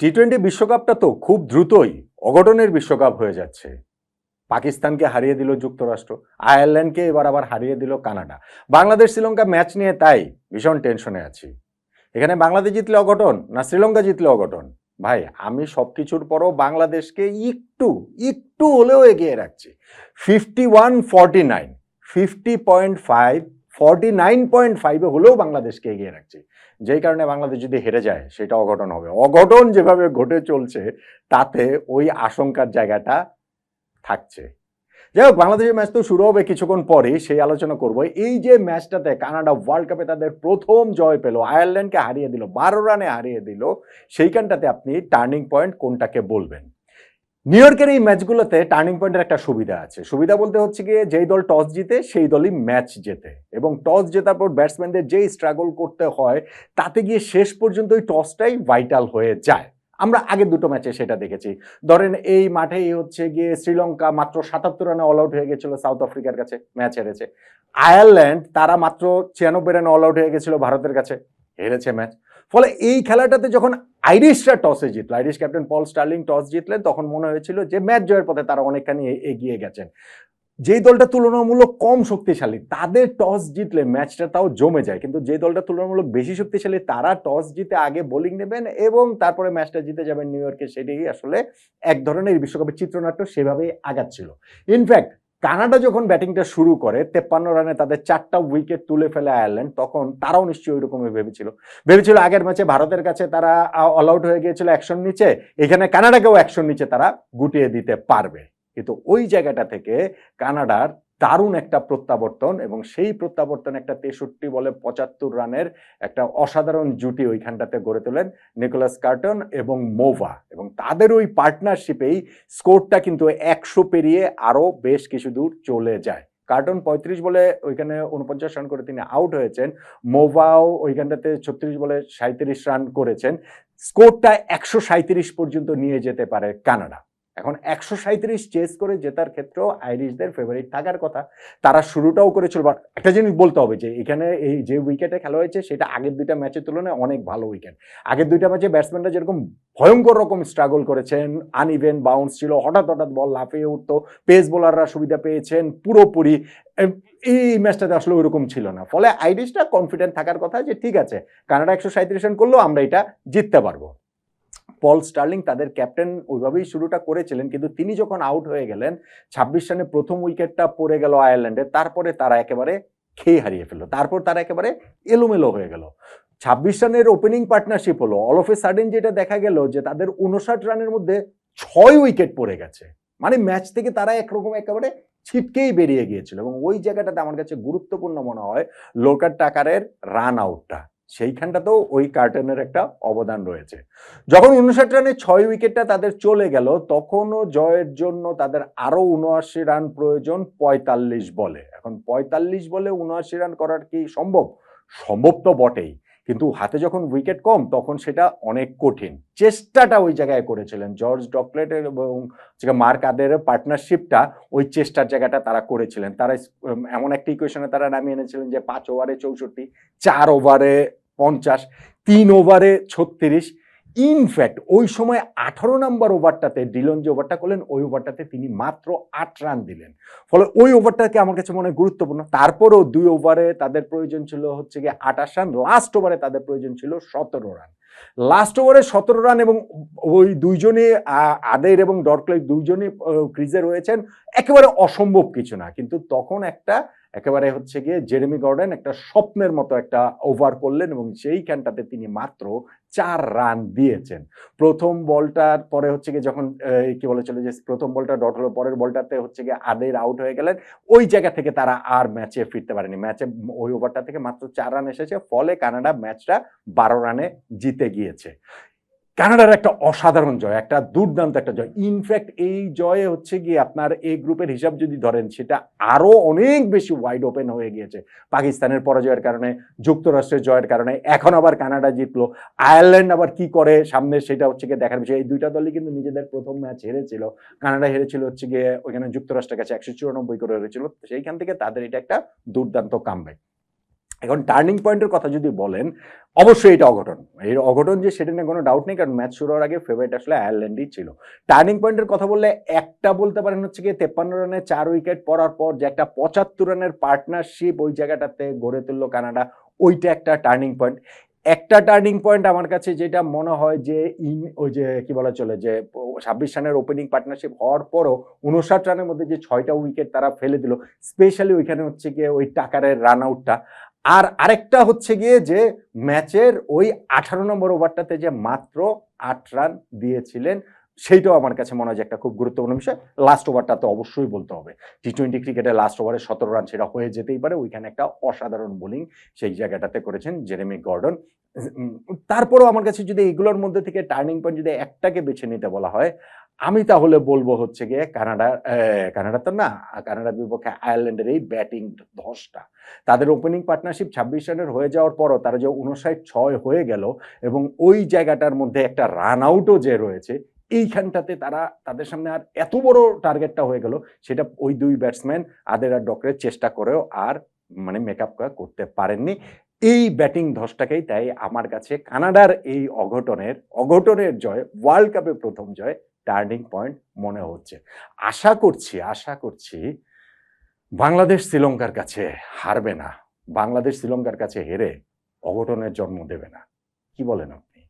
T twenty বিশ্বকাপটা তো খুব দ্রুতই অঘটনের বিশ্বকাপ হয়ে যাচ্ছে। পাকিস্তানকে হারিয়ে দিল যুক্তরাষ্ট্র, আয়ারল্যান্ডকে এবার আবার হারিয়ে দিল কানাডা। বাংলাদেশ শ্রীলঙ্কা ম্যাচ নিয়ে তাই ভীষণ টেনশনে আছি। এখানে বাংলাদেশ জিতলে অঘটন না শ্রীলঙ্কা জিতলে অঘটন? ভাই, আমি সব কিছুর পরও বাংলাদেশকে একটু একটু হলেও এগিয়ে রাখছি। Fifty one forty nine fifty point five forty nine point ফাইভে হলেও বাংলাদেশকে এগিয়ে রাখছে। যেই কারণে বাংলাদেশ যদি হেরে যায়, সেটা অঘটন হবে। অঘটন যেভাবে ঘটে চলছে, তাতে ওই আশঙ্কার জায়গাটা থাকছে। যাই হোক, বাংলাদেশের ম্যাচ তো শুরু হবে কিছুক্ষণ পরেই, সেই আলোচনা করব। এই যে ম্যাচটাতে কানাডা ওয়ার্ল্ড কাপে তাদের প্রথম জয় পেল, আয়ারল্যান্ডকে হারিয়ে দিল, বারো রানে হারিয়ে দিল, সেইখানটাতে আপনি টার্নিং পয়েন্ট কোনটাকে বলবেন? নিউ ইয়র্কের এই ম্যাচগুলোতে টার্নিং পয়েন্টের একটা সুবিধা আছে। সুবিধা বলতে হচ্ছে গিয়ে যেই দল টস জিতে, সেই দলই ম্যাচ জেতে। এবং টস জেতার পর ব্যাটসম্যানদের যেই স্ট্রাগল করতে হয়, তাতে গিয়ে শেষ পর্যন্ত ওই টসটাই ভাইটাল হয়ে যায়। আমরা আগের দুটো ম্যাচে সেটা দেখেছি। ধরেন এই মাঠেই হচ্ছে গিয়ে শ্রীলঙ্কা মাত্র সাতাত্তর রানে অল আউট হয়ে গেছিল সাউথ আফ্রিকার কাছে ম্যাচ হেরেছে। আয়ারল্যান্ড তারা মাত্র ছিয়ানব্বই রানে অল আউট হয়ে গেছিল ভারতের কাছে, হেরেছে ম্যাচ ফলে এই খেলাটাতে যখন আইরিশরা টসে জিতলো, Irish captain Paul Stirling toss জিতলেন, তখন মনে হয়েছিল যে ম্যাচ জয়ের পথে তারা অনেকখানি এগিয়ে গেছেন। যেই দলটা তুলনামূলক কম শক্তিশালী, তাদের টস জিতলে ম্যাচটা তাও জমে যায়। কিন্তু যে দলটা তুলনামূলক বেশি শক্তিশালী, তারা টস জিতে আগে বোলিং নেবেন এবং তারপরে ম্যাচটা জিতে যাবেন নিউ ইয়র্কে সেটাই আসলে এক ধরনের বিশ্বকাপের চিত্রনাট্য সেভাবেই আগাচ্ছিল। ইনফ্যাক্ট কানাডা যখন ব্যাটিংটা শুরু করে, তেপ্পান্ন রানে তাদের চারটা উইকেট তুলে ফেলে আয়ারল্যান্ড, তখন তারাও নিশ্চয়ই ওই রকমই ভেবেছিল। ভেবেছিল আগের ম্যাচে ভারতের কাছে তারা অল আউট হয়ে গিয়েছিল একশন নিচে, এখানে কানাডাকেও একশন নিচে তারা গুটিয়ে দিতে পারবে। কিন্তু ওই জায়গাটা থেকে কানাডার দারুণ একটা প্রত্যাবর্তন এবং সেই প্রত্যাবর্তন একটা তেষট্টি বলে পঁচাত্তর রানের একটা অসাধারণ জুটি ওইখানটাতে গড়ে তোলেন নিকোলাস কার্টন এবং মোভা। এবং তাদের ওই পার্টনারশিপেই স্কোরটা কিন্তু একশো পেরিয়ে আরও বেশ কিছু দূর চলে যায়। কার্টন পঁয়ত্রিশ বলে ওইখানে উনপঞ্চাশ রান করে তিনি আউট হয়েছেন। মোভাও ওইখানটাতে ছত্রিশ বলে সাঁত্রিশ রান করেছেন। স্কোরটা একশো সাঁত্রিশ পর্যন্ত নিয়ে যেতে পারে কানাডা। এখন একশো সাঁত্রিশ চেস করে জেতার ক্ষেত্রেও আইরিশদের ফেভারিট থাকার কথা, তারা শুরুটাও করেছিল বাট একটা জিনিস বলতে হবে যে, এখানে এই যে উইকেটে খেলা হয়েছে, সেটা আগের দুইটা ম্যাচের তুলনায় অনেক ভালো উইকেট আগের দুইটা ম্যাচে ব্যাটসম্যানরা যেরকম ভয়ঙ্কর রকম স্ট্রাগল করেছেন আনইভেন বাউন্স ছিল, হঠাৎ হঠাৎ বল লাফিয়ে উঠতো পেস বোলাররা সুবিধা পেয়েছেন, পুরোপুরি এই ম্যাচটাতে আসলে ওইরকম ছিল না। ফলে আইরিশটা কনফিডেন্ট থাকার কথা যে, ঠিক আছে, কানাডা একশো সাঁত্রিশ রান করলেও আমরা এটা জিততে পারব। পল স্টার্লিং তাদের ক্যাপ্টেন ওইভাবেই শুরুটা করেছিলেন, কিন্তু তিনি যখন আউট হয়ে গেলেন, ছাব্বিশ রানে প্রথম উইকেটটা পড়ে গেল আয়ারল্যান্ডে, তারপরে তারা একেবারে খেয়ে হারিয়ে ফেলল, তারপর তারা একেবারে এলোমেলো হয়ে গেল। ছাব্বিশ রানের ওপেনিং পার্টনারশিপ হলো অল অফ এ সাডেন যেটা দেখা গেল যে তাদের উনষাট রানের মধ্যে ছয় উইকেট পড়ে গেছে মানে ম্যাচ থেকে তারা একরকম একেবারে ছিটকেই বেরিয়ে গিয়েছিল এবং ওই জায়গাটাতে আমার কাছে গুরুত্বপূর্ণ মনে হয়, লোকার টাকারের রান আউটটা। সেইখানটাতেও ওই কার্টেনের একটা অবদান রয়েছে। যখন উনষাট রানে ছয় উইকেটটা তাদের চলে গেল, তখনও জয়ের জন্য তাদের আরও উনআশি রান প্রয়োজন পঁয়তাল্লিশ বলে। এখন পঁয়তাল্লিশ বলে উনআশি রান করার কি সম্ভব? সম্ভব তো বটেই। কিন্তু হাতে যখন উইকেট কম, তখন সেটা অনেক কঠিন। চেষ্টাটা ওই জায়গায় করেছিলেন। জর্জ ডকলেটের এবং মার্ক আদের পার্টনারশিপটা ওই চেষ্টার জায়গাটা তারা করেছিলেন। তারা এমন একটি ইকুয়েশনে তারা নামিয়ে এনেছিলেন যে পাঁচ ওভারে চৌষট্টি, চার ওভারে পঞ্চাশ, তিন ওভারে ছত্রিশ ইনফ্যাক্ট ওই সময় আঠারো নম্বর ওভারটাতে ডিলন যে ওভারটা করলেন, ওই ওভারটাতে তিনি মাত্র আট রান দিলেন। ফলে ওই ওভারটাকে আমার কাছে মনে হয় গুরুত্বপূর্ণ। তারপরেও দুই ওভারে তাদের প্রয়োজন ছিল হচ্ছে গিয়ে আঠাশ রান লাস্ট ওভারে তাদের প্রয়োজন ছিল সতেরো রান। লাস্ট ওভারে সতেরো রান এবং ওই দুইজনে আদের এবং ডরক্লেক দুইজনে ক্রিজে রয়েছেন, একেবারে অসম্ভব কিছু না। কিন্তু তখন একটা একেবারে হচ্ছে গিয়ে জেরেমি গর্ডেন একটা স্বপ্নের মতো একটা ওভার করলেন এবং সেইখানটাতে তিনি মাত্র চার রান দিয়েছেন। প্রথম বলটার পরে হচ্ছে গিয়ে যখন কি বলে চলে যে, প্রথম বলটা ডট হলো, পরের বলটাতে হচ্ছে গিয়ে আদের আউট হয়ে গেলেন। ওই জায়গা থেকে তারা আর ম্যাচে ফিরতে পারেনি। ম্যাচে ওই ওভারটা থেকে মাত্র চার রান এসেছে, ফলে কানাডা ম্যাচটা বারো রানে জিতে গিয়েছে। কানাডার একটা অসাধারণ জয়, একটা দুর্দান্ত একটা জয়। ইনফ্যাক্ট এই জয়ে হচ্ছে গিয়ে আপনার এই গ্রুপের হিসাব যদি ধরেন, সেটা আরও অনেক বেশি ওয়াইড ওপেন হয়ে গিয়েছে। পাকিস্তানের পরাজয়ের কারণে, যুক্তরাষ্ট্রের জয়ের কারণে, এখন আবার কানাডা জিতলো। আয়ারল্যান্ড আবার কি করে সামনে, সেটা হচ্ছে গিয়ে দেখার বিষয়। এই দুইটা দলই কিন্তু নিজেদের প্রথম ম্যাচ হেরেছিল। কানাডা হেরেছিল হচ্ছে গিয়ে, ওইখানে যুক্তরাষ্ট্রের কাছে একশো চুরানব্বই করে হেরেছিল। সেইখান থেকে তাদের এটা একটা দুর্দান্ত কামব্যাক এখন টার্নিং পয়েন্টের কথা যদি বলেন, অবশ্যই এটা অঘটন। এর অঘটন যে সেটা নিয়ে কোনো ডাউট নেই, কারণ ম্যাচ শুরু হওয়ার আগে ফেভারিট আসলে আয়ারল্যান্ডই ছিল। টার্নিং পয়েন্টের কথা বললে একটা বলতে পারেন হচ্ছে গিয়ে তেপ্পান্ন রানে চার উইকেট পড়ার পর যে একটা পঁচাত্তর রানের পার্টনারশিপ ওই জায়গাটাতে গড়ে তুললো কানাডা, ওইটা একটা টার্নিং পয়েন্ট একটা টার্নিং পয়েন্ট আমার কাছে যেটা মনে হয় যে ইন, ওই যে কি বলা চলে, যে ছাব্বিশ রানের ওপেনিং পার্টনারশিপ হওয়ার পরও উনষাট রানের মধ্যে যে ছয়টা উইকেট তারা ফেলে দিল স্পেশালি ওইখানে হচ্ছে গিয়ে ওই টাকারের রান আউটটা আর আরেকটা হচ্ছে গিয়ে যে ম্যাচের ওই আঠারো নম্বর ওভারটাতে যে মাত্র আট রান দিয়েছিলেন, সেইটাও আমার কাছে মনে হয় যে একটা খুব গুরুত্বপূর্ণ বিষয়। লাস্ট ওভারটা তো অবশ্যই বলতে হবে। টি টোয়েন্টি ক্রিকেটে লাস্ট ওভারে সতেরো রান সেটা হয়ে যেতেই পারে। ওইখানে একটা অসাধারণ বোলিং সেই জায়গাটাতে করেছেন জেরেমি গর্ডন তারপরেও আমার কাছে যদি এগুলোর মধ্যে থেকে টার্নিং পয়েন্ট যদি একটাকে বেছে নিতে বলা হয় আমি তাহলে বলব হচ্ছে গিয়ে কানাডা কানাডা তো না, কানাডার বিপক্ষে আয়ারল্যান্ডের এই ব্যাটিং ধসটা তাদের ওপেনিং পার্টনারশিপ ছাব্বিশ রানের হয়ে যাওয়ার পরও তারা যে উনষাট ছয় হয়ে গেল এবং ওই জায়গাটার মধ্যে একটা রান আউটও যে রয়েছে, এইখানটাতে তারা, তাদের সামনে আর এত বড় টার্গেটটা হয়ে গেল, সেটা ওই দুই ব্যাটসম্যান আদের আর ডকরের চেষ্টা করেও আর মানে মেকআপ করতে পারেননি। এই ব্যাটিং ধসটাকেই তাই আমার কাছে কানাডার এই অঘটনের অঘটনের জয় ওয়ার্ল্ড কাপে প্রথম জয় টার্নিং পয়েন্ট মনে হচ্ছে। আশা করছি আশা করছি বাংলাদেশ শ্রীলঙ্কার কাছে হারবে না। বাংলাদেশ শ্রীলঙ্কার কাছে হেরে অঘটনের জন্ম দেবে না। কি বলেন আপনি?